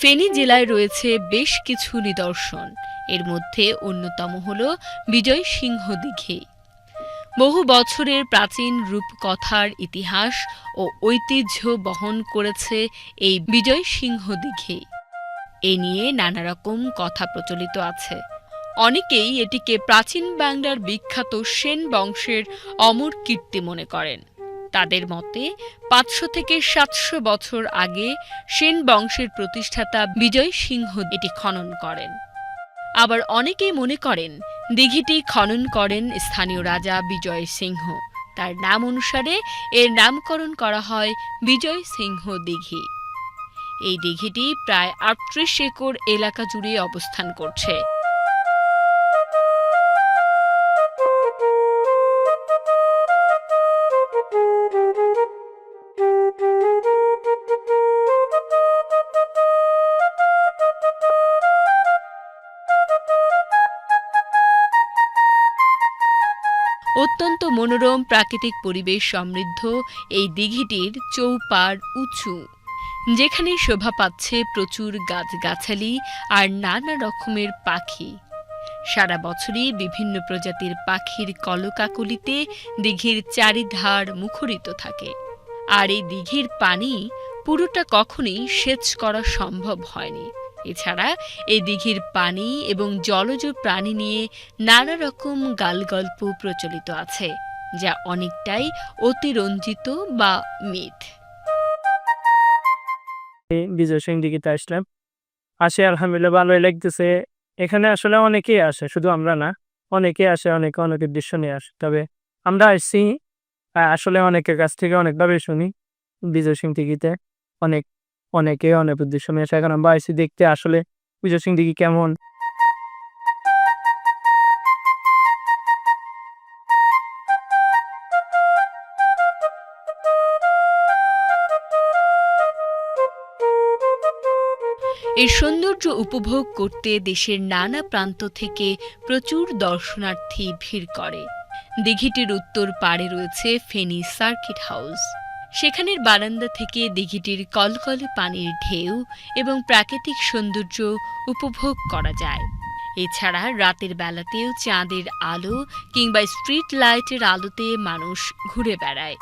ফেনী জেলায় রয়েছে বেশ কিছু নিদর্শন। এর মধ্যে অন্যতম হল বিজয় সিংহ দিঘি। বহু বছরের প্রাচীন রূপকথার ইতিহাস ও ঐতিহ্য বহন করেছে এই বিজয় সিংহ দিঘি। এ নিয়ে নানা রকম কথা প্রচলিত আছে। অনেকেই এটিকে প্রাচীন বাংলার বিখ্যাত সেন বংশের অমর কীর্তি মনে করেন। তাদের মতে, পাঁচশো থেকে সাতশো বছর আগে সেন বংশের প্রতিষ্ঠাতা বিজয় সিংহ এটি খনন করেন। আবার অনেকেই মনে করেন, দিঘিটি খনন করেন স্থানীয় রাজা বিজয় সিংহ। তার নাম অনুসারে এর নামকরণ করা হয় বিজয় সিংহ দিঘি। এই দিঘিটি প্রায় আটত্রিশ একর এলাকা জুড়ে অবস্থান করছে। অত্যন্ত মনোরম প্রাকৃতিক পরিবেশ সমৃদ্ধ এই দিঘিটির চৌপাড় উঁচু। যেখানে শোভা পাচ্ছে প্রচুর গাছগাছালি আর নানা রকমের পাখি। সারা বছরই বিভিন্ন প্রজাতির পাখির কলকাকলিতে দিঘির চারিধার মুখরিত থাকে। আর এই দিঘির পানি পুরোটা কখনোই সেচ করা সম্ভব হয়নি। এছাড়া এই দিঘির পানি এবং জলজ প্রাণী নিয়ে নানা রকম গালগল্প প্রচলিত আছে, যা অনেকটাই অতিরঞ্জিত বা মিথ। বিজয় সিং দিঘিতে আসলাম। আসে আলহামদুলিল্লাহ, ভালোই লাগতেছে। এখানে আসলে অনেকেই আসে, শুধু আমরা না। অনেকেই আসে, অনেকে অনেকের দৃশ্য নিয়ে আসে। তবে আমরা আসছি আসলে অনেকের কাছ থেকে অনেকভাবে শুনি বিজয় সিং দিঘিতে। অনেক অনেকে অনেক উদ্দেশ্য নিয়ে আসে। এখন আমরা আসছি দেখতে আসলে বিজয় সিং দিঘি কেমন? এর সৌন্দর্য উপভোগ করতে দেশের নানা প্রান্ত থেকে প্রচুর দর্শনার্থী ভিড় করে। দিঘিটির উত্তর পাড়ে রয়েছে ফেনী সার্কিট হাউস। সেখানের বারান্দা থেকে দিঘিটির কলকলে পানির ঢেউ এবং প্রাকৃতিক সৌন্দর্য উপভোগ করা যায়। এছাড়া রাতের বেলাতেও চাঁদের আলো কিংবা স্ট্রিট লাইটের আলোতে মানুষ ঘুরে বেড়ায়।